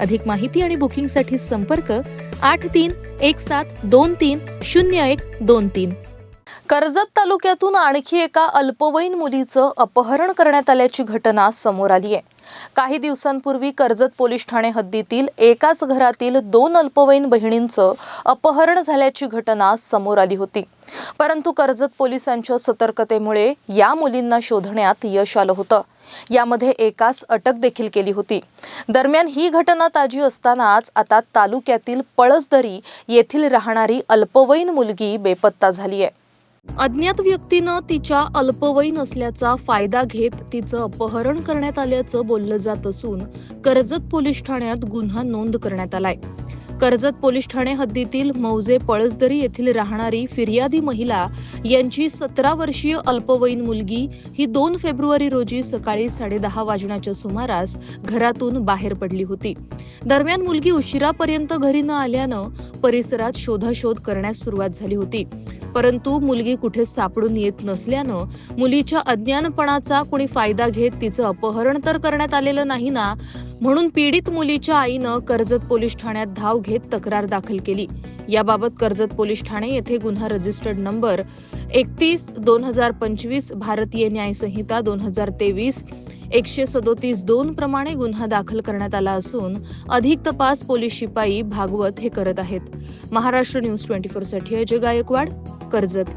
अधिक माहिती आणि बुकिंगसाठी संपर्क आठ तीन एक सात दोन तीन शून्य एक दोन तीन. कर्जत तालुक्यातून आणखी एका अल्पवयीन मुलीचं अपहरण करण्यात आल्याची घटना समोर आली आहे. काही दिवसांपूर्वी कर्जत पोलीस ठाणे हद्दीतील एकाच घरातील दोन अल्पवयीन बहिणींचं अपहरण झाल्याची घटना समोर आली होती. परंतु कर्जत पोलिसांच्या सतर्कतेमुळे या मुलींना शोधण्यात यश आलं होतं. यामध्ये एकास अटक देखील केली होती. दरम्यान ही घटना ताजी असतानाच आता तालुक्यातील पळसदरी येथील राहणारी अल्पवयीन मुलगी बेपत्ता झाली आहे अज्ञात व्यक्तीनं तिच्या अल्पवयीन असल्याचा फायदा घेत तिचं अपहरण करण्यात आल्याचं बोललं जात असून कर्जत पोलीस ठाण्यात गुन्हा नोंद करण्यात आलाय. कर्जत पोलीस ठाणे हद्दीतील मौजे पळसदरी येथील राहणारी फिर्यादी महिला यांची सतरा वर्षीय अल्पवयीन मुलगी ही दोन फेब्रुवारी रोजी सकाळी साडेदहा वाजण्याच्या सुमारास घरातून बाहेर पडली होती. दरम्यान मुलगी उशिरापर्यंत घरी न आल्यानं परिसरात शोधाशोध करण्यास सुरुवात झाली होती. परंतु मुलगी कुठे सापडून येत नसल्यानं मुलीच्या अज्ञानपणाचा कुणी फायदा घेत तिचं अपहरण तर करण्यात आलेलं नाही ना म्हणून पीडित मुलीच्या आईनं कर्जत पोलीस ठाण्यात धाव घेत तक्रार दाखल केली. याबाबत कर्जत पोलीस ठाणे येथे गुन्हा रजिस्टर्ड नंबर एकतीस दोन हजार पंचवीस भारतीय न्यायसंहिता दोन हजार तेवीस एकशे सदोतीस दोन प्रमाणे गुन्हा दाखल करण्यात आला असून अधिक तपास पोलीस शिपाई भागवत हे करत आहेत. महाराष्ट्र न्यूज ट्वेंटी फोरसाठी अजय गायकवाड कर्जत.